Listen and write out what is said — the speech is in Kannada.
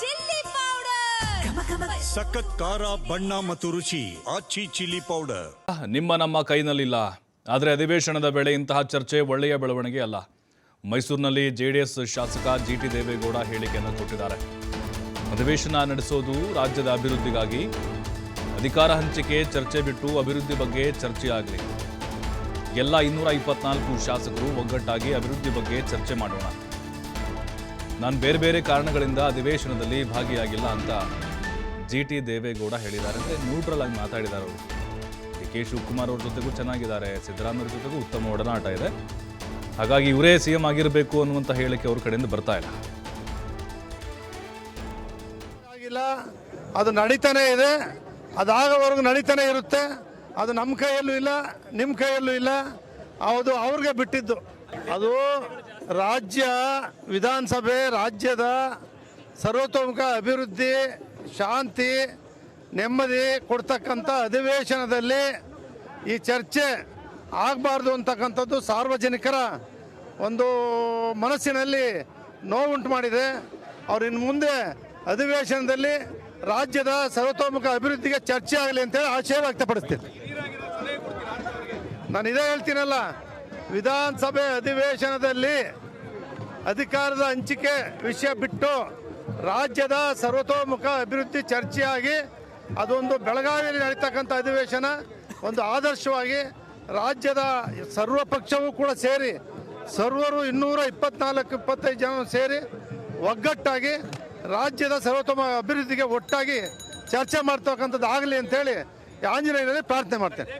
Chilli powder. ಸಖತ್ ಖಾರ ಬಣ್ಣ ಮತ್ತು ರುಚಿ ಆಚಿ ಚಿಲ್ಲಿ ಪೌಡರ್. ನಿಮ್ಮ ನಮ್ಮ ಕೈನಲ್ಲಿಲ್ಲ. ಆದರೆ ಅಧಿವೇಶನದ ವೇಳೆ ಇಂತಹ ಚರ್ಚೆ ಒಳ್ಳೆಯ ಬೆಳವಣಿಗೆ ಅಲ್ಲ. ಮೈಸೂರಿನಲ್ಲಿ ಜೆಡಿಎಸ್ ಶಾಸಕ ಜಿ ಟಿ ದೇವೇಗೌಡ ಹೇಳಿಕೆಯನ್ನು ಕೊಟ್ಟಿದ್ದಾರೆ. ಅಧಿವೇಶನ ನಡೆಸೋದು ರಾಜ್ಯದ ಅಭಿವೃದ್ಧಿಗಾಗಿ. ಅಧಿಕಾರ ಹಂಚಿಕೆ ಚರ್ಚೆ ಬಿಟ್ಟು ಅಭಿವೃದ್ಧಿ ಬಗ್ಗೆ ಚರ್ಚೆ ಆಗಲಿ ಎಲ್ಲ ಇನ್ನೂರ ಇಪ್ಪತ್ನಾಲ್ಕು ಶಾಸಕರು ಒಗ್ಗಟ್ಟಾಗಿ ಅಭಿವೃದ್ಧಿ ಬಗ್ಗೆ ಚರ್ಚೆ ಮಾಡೋಣ. ನಾನು ಬೇರೆ ಬೇರೆ ಕಾರಣಗಳಿಂದ ಅಧಿವೇಶನದಲ್ಲಿ ಭಾಗಿಯಾಗಿಲ್ಲ ಅಂತ ಜಿ ಟಿ ದೇವೇಗೌಡ ಹೇಳಿದ್ದಾರೆ ಅಂದರೆ ನ್ಯೂಟ್ರಲ್ ಆಗಿ ಮಾತಾಡಿದ್ದಾರೆ ಅವರು. ಡಿ ಕೆ ಶಿವಕುಮಾರ್ ಅವ್ರ ಜೊತೆಗೂ ಚೆನ್ನಾಗಿದ್ದಾರೆ, ಸಿದ್ದರಾಮಯ್ಯ ಜೊತೆಗೂ ಉತ್ತಮ ಒಡನಾಟ ಇದೆ. ಹಾಗಾಗಿ ಇವರೇ ಸಿ ಎಂ ಆಗಿರಬೇಕು ಅನ್ನುವಂಥ ಹೇಳಿಕೆ ಅವ್ರ ಕಡೆಯಿಂದ ಬರ್ತಾ ಇಲ್ಲ. ಆಗಿಲ್ಲ. ಅದು ನಡೀತಾನೆ ಇದೆ. ಅದಾಗವರೆಗೂ ನಡೀತಾನೆ ಇರುತ್ತೆ. ಅದು ನಮ್ಮ ಕೈಯಲ್ಲೂ ಇಲ್ಲ ನಿಮ್ಮ ಕೈಯಲ್ಲೂ ಇಲ್ಲ. ಅದು ಅವ್ರಿಗೆ ಬಿಟ್ಟಿದ್ದು. ಅದು ರಾಜ್ಯ ವಿಧಾನಸಭೆ, ರಾಜ್ಯದ ಸರ್ವತೋಮುಖ ಅಭಿವೃದ್ಧಿ, ಶಾಂತಿ, ನೆಮ್ಮದಿ ಕೊಡ್ತಕ್ಕಂಥ ಅಧಿವೇಶನದಲ್ಲಿ ಈ ಚರ್ಚೆ ಆಗಬಾರ್ದು ಅಂತಕ್ಕಂಥದ್ದು ಸಾರ್ವಜನಿಕರ ಒಂದು ಮನಸ್ಸಿನಲ್ಲಿ ನೋವುಂಟು ಮಾಡಿದೆ. ಅವ್ರು ಇನ್ನು ಮುಂದೆ ಅಧಿವೇಶನದಲ್ಲಿ ರಾಜ್ಯದ ಸರ್ವತೋಮುಖ ಅಭಿವೃದ್ಧಿಗೆ ಚರ್ಚೆ ಆಗಲಿ ಅಂತೇಳಿ ಆಶಯ ವ್ಯಕ್ತಪಡಿಸ್ತೀನಿ. ನಾನು ಇದೇ ಹೇಳ್ತೀನಲ್ಲ ವಿಧಾನಸಭೆ ಅಧಿವೇಶನದಲ್ಲಿ ಅಧಿಕಾರದ ಹಂಚಿಕೆ ವಿಷಯ ಬಿಟ್ಟು ರಾಜ್ಯದ ಸರ್ವತೋಮುಖ ಅಭಿವೃದ್ಧಿ ಚರ್ಚೆಯಾಗಿ ಅದೊಂದು ಬೆಳಗಾವಿಯಲ್ಲಿ ನಡೀತಕ್ಕಂಥ ಅಧಿವೇಶನ, ಒಂದು ಆದರ್ಶವಾಗಿ ರಾಜ್ಯದ ಸರ್ವ ಪಕ್ಷವೂ ಕೂಡ ಸೇರಿ ಸರ್ವರು ಇನ್ನೂರ ಇಪ್ಪತ್ನಾಲ್ಕು, ಇಪ್ಪತ್ತೈದು ಜನ ಸೇರಿ ಒಗ್ಗಟ್ಟಾಗಿ ರಾಜ್ಯದ ಸರ್ವೋತ್ತಮ ಅಭಿವೃದ್ಧಿಗೆ ಒಟ್ಟಾಗಿ ಚರ್ಚೆ ಮಾಡ್ತಕ್ಕಂಥದ್ದು ಆಗಲಿ ಅಂತೇಳಿ ಆಂಜನೇಯನಲ್ಲಿ ಪ್ರಾರ್ಥನೆ ಮಾಡ್ತೇನೆ.